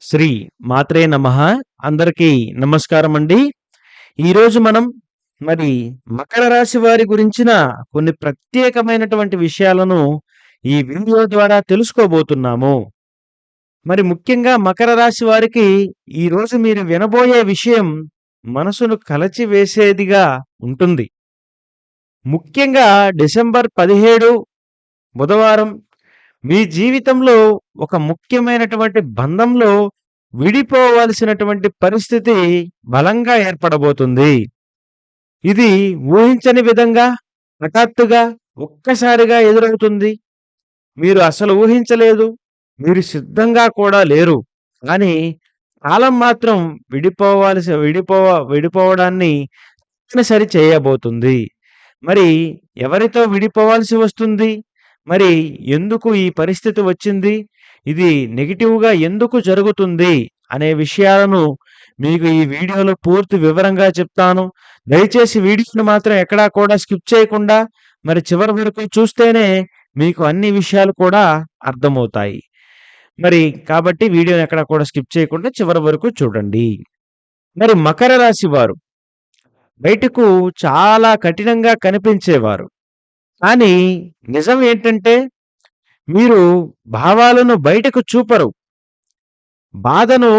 శ్రీ మాత్రే నమ. అందరికీ నమస్కారం అండి ఈరోజు మనం మరి మకర రాశి వారి గురించిన కొన్ని ప్రత్యేకమైనటువంటి విషయాలను ఈ వీడియో ద్వారా తెలుసుకోబోతున్నాము. మరి ముఖ్యంగా మకర రాశి వారికి ఈరోజు మీరు వినబోయే విషయం మనసును కలచివేసేదిగా ఉంటుంది. ముఖ్యంగా డిసెంబర్ పదిహేడు బుధవారం మీ జీవితంలో ఒక ముఖ్యమైనటువంటి బంధంలో విడిపోవలసినటువంటి పరిస్థితి బలంగా ఏర్పడబోతుంది. ఇది ఊహించని విధంగా హఠాత్తుగా ఒక్కసారిగా ఎదురవుతుంది. మీరు అసలు ఊహించలేదు మీరు సిద్ధంగా కూడా లేరు. కానీ కాలం మాత్రం విడిపోవాల్సి విడిపో విడిపోవడాన్ని తప్పనిసరి చేయబోతుంది. మరి ఎవరితో విడిపోవాల్సి వస్తుంది? మరి ఎందుకు ఈ పరిస్థితి వచ్చింది ఇది నెగిటివ్‌గా ఎందుకు జరుగుతుంది అనే విషయాలను మీకు ఈ వీడియోలో పూర్తి వివరంగా చెప్తాను. దయచేసి వీడియోని మాత్రం ఎక్కడా కూడా స్కిప్ చేయకుండా మరి చివరి వరకు చూస్తేనే మీకు అన్ని విషయాలు కూడా అర్థమవుతాయి. మరి కాబట్టి వీడియోని ఎక్కడ కూడా స్కిప్ చేయకుండా చివరి వరకు చూడండి. మరి మకర రాశి వారు బయటకు చాలా కఠినంగా కనిపించేవారు. కానీ నిజం ఏంటంటే మీరు భావాలను బయటకు చూపరు. బాధను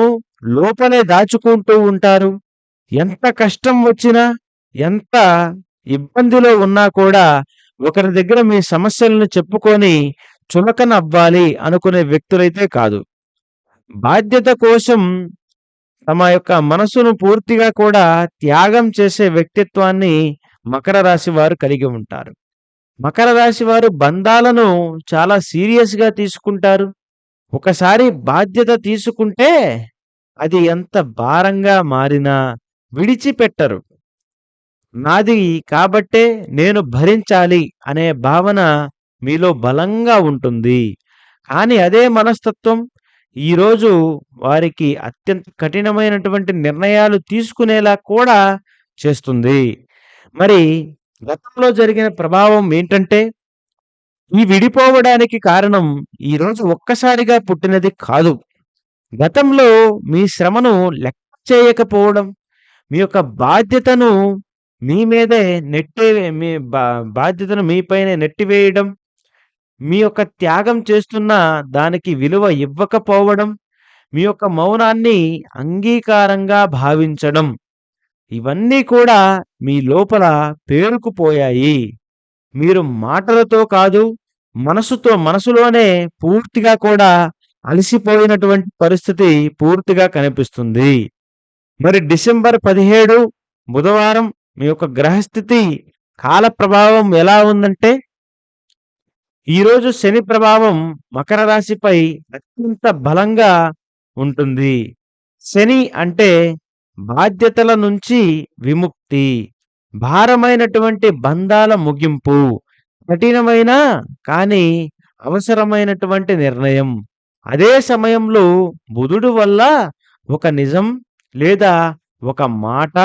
లోపలే దాచుకుంటూ ఉంటారు. ఎంత కష్టం వచ్చినా, ఎంత ఇబ్బందిలో ఉన్నా కూడా ఒకరి దగ్గర మీ సమస్యలను చెప్పుకొని చులకన అవ్వాలి అనుకునే వ్యక్తులైతే కాదు. బాధ్యత కోసం తమ యొక్క మనసును పూర్తిగా కూడా త్యాగం చేసే వ్యక్తిత్వాన్ని మకర రాశి వారు కలిగి ఉంటారు. మకర రాశి వారు బంధాలను చాలా సీరియస్‌గా తీసుకుంటారు. ఒకసారి బాధ్యత తీసుకుంటే అది ఎంత భారంగా మారినా విడిచిపెట్టరు. నాది కాబట్టే నేను భరించాలి అనే భావన మీలో బలంగా ఉంటుంది. కానీ అదే మనస్తత్వం ఈరోజు వారికి అత్యంత కఠినమైనటువంటి నిర్ణయాలు తీసుకునేలా కూడా చేస్తుంది. మరి గతంలో జరిగిన ప్రభావం ఏంటంటే ఈ విడిపోవడానికి కారణం ఈరోజు ఒక్కసారిగా పుట్టినది కాదు. గతంలో మీ శ్రమను లెక్క చేయకపోవడం, మీ యొక్క బాధ్యతను మీ మీదే నెట్టే మీ బా బాధ్యతను మీపైనే నెట్టివేయడం, మీ యొక్క త్యాగం చేస్తున్న దానికి విలువ ఇవ్వకపోవడం, మీ యొక్క మౌనాన్ని అంగీకారంగా భావించడం, ఇవన్నీ కూడా మీ లోపల పేరుకుపోయాయి. మీరు మాటలతో కాదు, మనసుతో మనసులోనే పూర్తిగా కూడా అలసిపోయినటువంటి పరిస్థితి పూర్తిగా కనిపిస్తుంది. మరి డిసెంబర్ 17 బుధవారం మీ యొక్క గ్రహస్థితి కాల ప్రభావం ఎలా ఉందంటే ఈరోజు శని ప్రభావం మకర రాశిపై అత్యంత బలంగా ఉంటుంది. శని అంటే బాధ్యతల నుంచి విముక్తి, భారమైనటువంటి బంధాల ముగింపు, కఠినమైన కానీ అవసరమైనటువంటి నిర్ణయం. అదే సమయంలో బుధుడు వల్ల ఒక నిజం లేదా ఒక మాట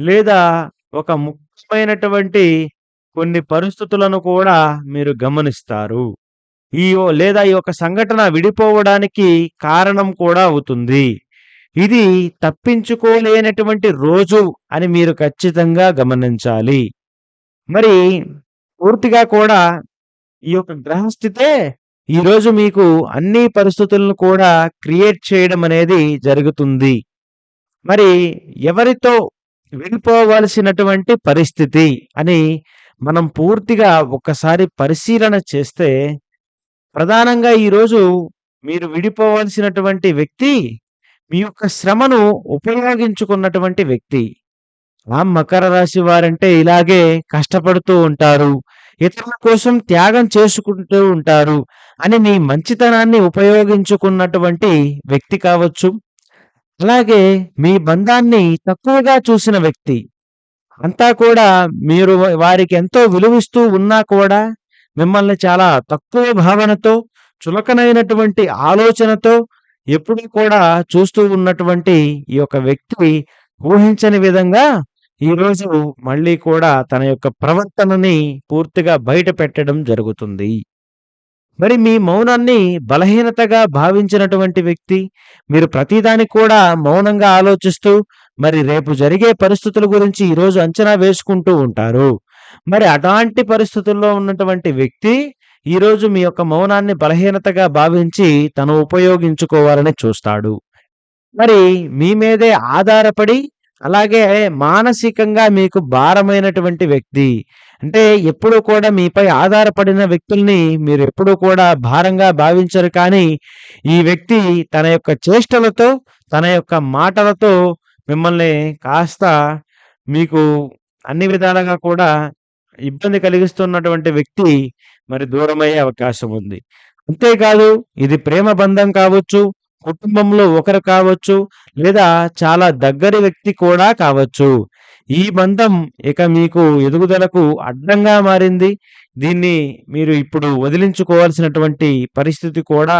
లేదా ఒక ముఖ్యమైనటువంటి కొన్ని పరిస్థితులను కూడా మీరు గమనిస్తారు. ఈ లేదా ఈ యొక్క సంఘటన విడిపోవడానికి కారణం కూడా అవుతుంది. ఇది తప్పించుకోలేనటువంటి రోజు అని మీరు ఖచ్చితంగా గమనించాలి. మరి పూర్తిగా కూడా ఈ యొక్క గ్రహస్థితే ఈరోజు మీకు అన్ని పరిస్థితులను కూడా క్రియేట్ చేయడం అనేది జరుగుతుంది. మరి ఎవరితో విడిపోవలసినటువంటి పరిస్థితి అని మనం పూర్తిగా ఒక్కసారి పరిశీలన చేస్తే ప్రధానంగా ఈరోజు మీరు విడిపోవలసినటువంటి వ్యక్తి మీ యొక్క శ్రమను ఉపయోగించుకున్నటువంటి వ్యక్తి. ఆ మకర రాశి వారంటే ఇలాగే కష్టపడుతూ ఉంటారు. ఇతరుల కోసం త్యాగం చేసుకుంటూ ఉంటారు అని మీ మంచితనాన్ని ఉపయోగించుకున్నటువంటి వ్యక్తి కావచ్చు. అలాగే మీ బంధాన్ని తక్కువగా చూసిన వ్యక్తి. అంతా కూడా మీరు వారికి ఎంతో విలువిస్తూ ఉన్నా కూడా మిమ్మల్ని చాలా తక్కువ భావనతో, చులకనైనటువంటి ఆలోచనతో ఎప్పుడూ కూడా చూస్తూ ఉన్నటువంటి ఈ యొక్క వ్యక్తి ఊహించని విధంగా ఈరోజు మళ్ళీ కూడా తన యొక్క ప్రవర్తనని పూర్తిగా బయట పెట్టడం జరుగుతుంది. మరి మీ మౌనాన్ని బలహీనతగా భావించినటువంటి వ్యక్తి, మీరు ప్రతిదానికి కూడా మౌనంగా ఆలోచిస్తూ, మరి రేపు జరిగే పరిస్థితుల గురించి ఈరోజు అంచనా వేసుకుంటూ ఉంటారు. మరి అలాంటి పరిస్థితుల్లో ఉన్నటువంటి వ్యక్తి, ఈరోజు మీ యొక్క మౌనాన్ని బలహీనతగా భావించి తను ఉపయోగించుకోవాలని చూస్తాడు. మరి మీ మీదే ఆధారపడి, అలాగే మానసికంగా మీకు భారమైనటువంటి వ్యక్తి. అంటే ఎప్పుడూ కూడా మీపై ఆధారపడిన వ్యక్తుల్ని మీరు ఎప్పుడూ కూడా భారంగా భావించరు కానీ, ఈ వ్యక్తి తన యొక్క చేష్టలతో, తన యొక్క మాటలతో మిమ్మల్ని కాస్త మీకు అన్ని విధాలుగా కూడా ఇబ్బంది కలిగిస్తున్నటువంటి వ్యక్తి మరి దూరమయ్యే అవకాశం ఉంది. అంతేకాదు ఇది ప్రేమ బంధం కావచ్చు, కుటుంబంలో ఒకరు కావచ్చు, లేదా చాలా దగ్గరి వ్యక్తి కూడా కావచ్చు. ఈ బంధం ఇక మీకు ఎదుగుదలకు అడ్డంగా మారింది. దీన్ని మీరు ఇప్పుడు వదిలించుకోవాల్సినటువంటి పరిస్థితి కూడా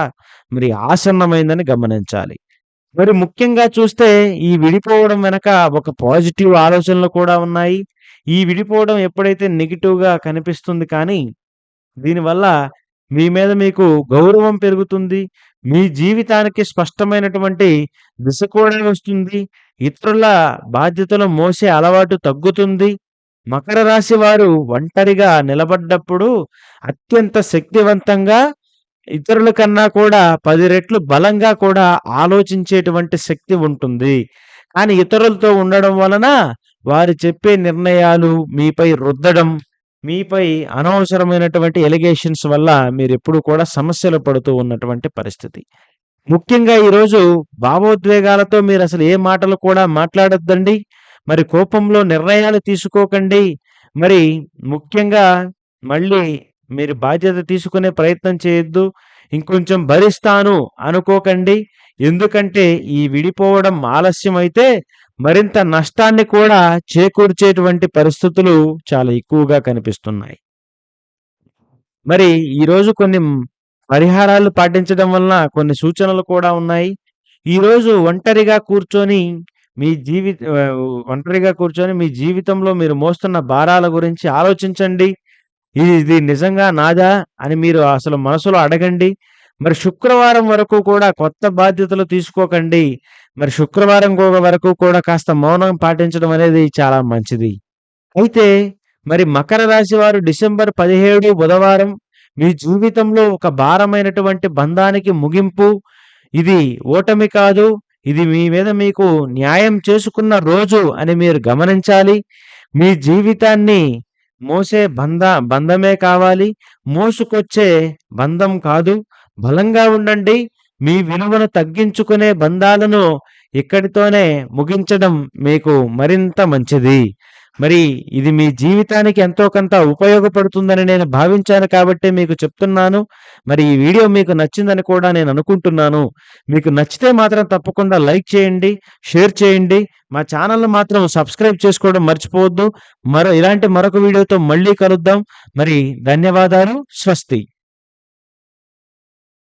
మరి ఆసన్నమైందని గమనించాలి. మరి ముఖ్యంగా చూస్తే ఈ విడిపోవడం వెనక ఒక పాజిటివ్ ఆలోచనలు కూడా ఉన్నాయి. ఈ విడిపోవడం ఎప్పుడైతే నెగిటివ్గా కనిపిస్తుంది కానీ, దీనివల్ల మీ మీద మీకు గౌరవం పెరుగుతుంది. మీ జీవితానికి స్పష్టమైనటువంటి దిశ కూడా వస్తుంది. ఇతరుల బాధ్యతలు మోసే అలవాటు తగ్గుతుంది. మకర రాశి వారు ఒంటరిగా నిలబడ్డప్పుడు అత్యంత శక్తివంతంగా ఇతరుల కన్నా కూడా పది రెట్లు బలంగా కూడా ఆలోచించేటువంటి శక్తి ఉంటుంది. కానీ ఇతరులతో ఉండడం వలన వారు చెప్పే నిర్ణయాలు మీపై రుద్దడం, మీపై అనవసరమైనటువంటి ఎలిగేషన్స్ వల్ల మీరెప్పుడూ కూడా సమస్యలు పడుతూ ఉన్నటువంటి పరిస్థితి. ముఖ్యంగా ఈరోజు భావోద్వేగాలతో మీరు అసలు ఏ మాటలు కూడా మాట్లాడొద్దండి. మరి కోపంలో నిర్ణయాలు తీసుకోకండి. మరి ముఖ్యంగా మళ్ళీ మీరు బాధ్యత తీసుకునే ప్రయత్నం చేయొద్దు. ఇంకొంచెం భరిస్తాను అనుకోకండి. ఎందుకంటే ఈ విడిపోవడం ఆలస్యం అయితే మరింత నష్టాన్ని కూడా చేకూర్చేటువంటి పరిస్థితులు చాలా ఎక్కువగా కనిపిస్తున్నాయి. మరి ఈరోజు కొన్ని పరిహారాలు పాటించడం వలన కొన్ని సూచనలు కూడా ఉన్నాయి. ఈరోజు ఒంటరిగా కూర్చొని మీ జీవి ఒంటరిగా కూర్చొని మీ జీవితంలో మీరు మోస్తున్న భారాల గురించి ఆలోచించండి. ఇది నిజంగా నాదా అని మీరు అసలు మనసులో అడగండి. మరి శుక్రవారం వరకు కూడా కొత్త బాధ్యతలు తీసుకోకండి. మరి శుక్రవారం వరకు కూడా కాస్త మౌనం పాటించడం అనేది చాలా మంచిది. అయితే మరి మకర రాశి వారు డిసెంబర్ 17 బుధవారం మీ జీవితంలో ఒక భారమైనటువంటి బంధానికి ముగింపు. ఇది ఓటమి కాదు. ఇది మీ మీద మీకు న్యాయం చేసుకున్న రోజు అని మీరు గమనించాలి. మీ జీవితాన్ని మోసే బంధ బంధమే కావాలి. మోసుకొచ్చే బంధం కాదు. బలంగా ఉండండి. మీ విలువను తగ్గించుకునే బంధాలను ఇక్కడితోనే ముగించడం మీకు మరింత మంచిది. మరి ఇది మీ జీవితానికి ఎంతో కొంత ఉపయోగపడుతుందని నేను భావించాను కాబట్టే మీకు చెప్తున్నాను. మరి ఈ వీడియో మీకు నచ్చిందని కూడా నేను అనుకుంటున్నాను. మీకు నచ్చితే మాత్రం తప్పకుండా లైక్ చేయండి. షేర్ చేయండి. మా ఛానల్ను మాత్రం సబ్స్క్రైబ్ చేసుకోవడం మర్చిపోవద్దు. మరో ఇలాంటి మరొక వీడియోతో మళ్ళీ కలుద్దాం. మరి ధన్యవాదాలు. స్వస్తి.